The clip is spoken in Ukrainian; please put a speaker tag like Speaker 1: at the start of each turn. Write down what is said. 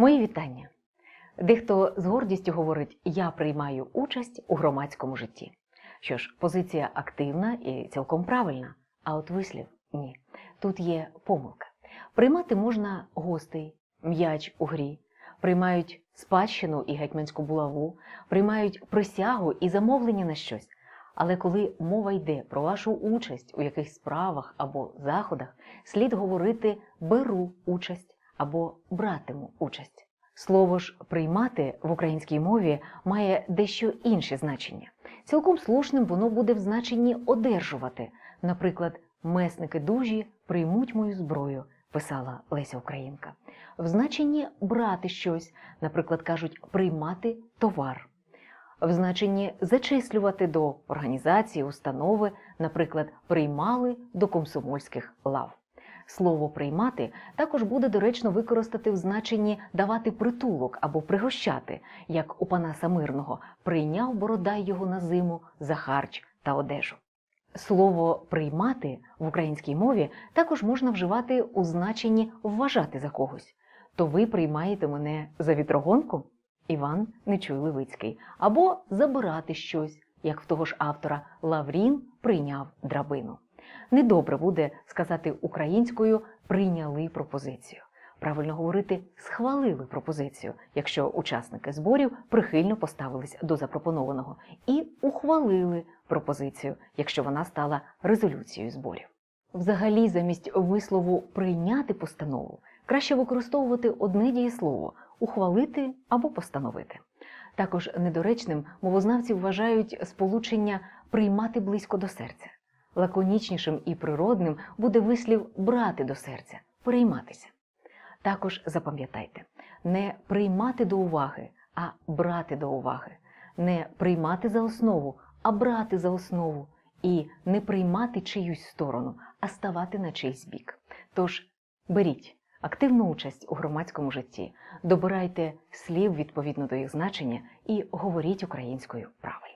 Speaker 1: Мої вітання. Дехто з гордістю говорить Я приймаю участь у громадському житті. Що ж, позиція активна і цілком правильна, а от вислів ні. Тут є помилка. Приймати можна гостей, м'яч у грі, приймають спадщину і гетьманську булаву, приймають присягу і замовлення на щось. Але коли мова йде про вашу участь у якихось справах або заходах, слід говорити беру участь або братиму участь. Слово ж приймати в українській мові має дещо інше значення. Цілком слушним воно буде в значенні одержувати. Наприклад, месники дужі приймуть мою зброю, писала Леся Українка. В значенні брати щось, наприклад, кажуть приймати товар. В значенні зачислювати до організації, установи, наприклад, приймали до комсомольських лав. Слово приймати також буде доречно використати в значенні давати притулок або пригощати, як у Панаса Мирного прийняв Бородай його на зиму за харч та одежу. Слово приймати в українській мові також можна вживати у значенні вважати за когось. То ви приймаєте мене за вітрогонку? Іван Нечуй Левицький, або забирати щось, як в того ж автора Лаврін прийняв драбину. Недобре буде сказати українською прийняли пропозицію. Правильно говорити схвалили пропозицію, якщо учасники зборів прихильно поставились до запропонованого, і ухвалили пропозицію, якщо вона стала резолюцією зборів. Взагалі, замість вислову прийняти постанову краще використовувати одне дієслово ухвалити або постановити. Також недоречним мовознавці вважають сполучення приймати близько до серця. Лаконічнішим і природним буде вислів брати до серця, перейматися. Також запам'ятайте, не приймати до уваги, а брати до уваги, не приймати за основу, а брати за основу, і не приймати чиюсь сторону, а ставати на чийсь бік. Тож беріть активну участь у громадському житті, добирайте слів відповідно до їх значення і говоріть українською правильно.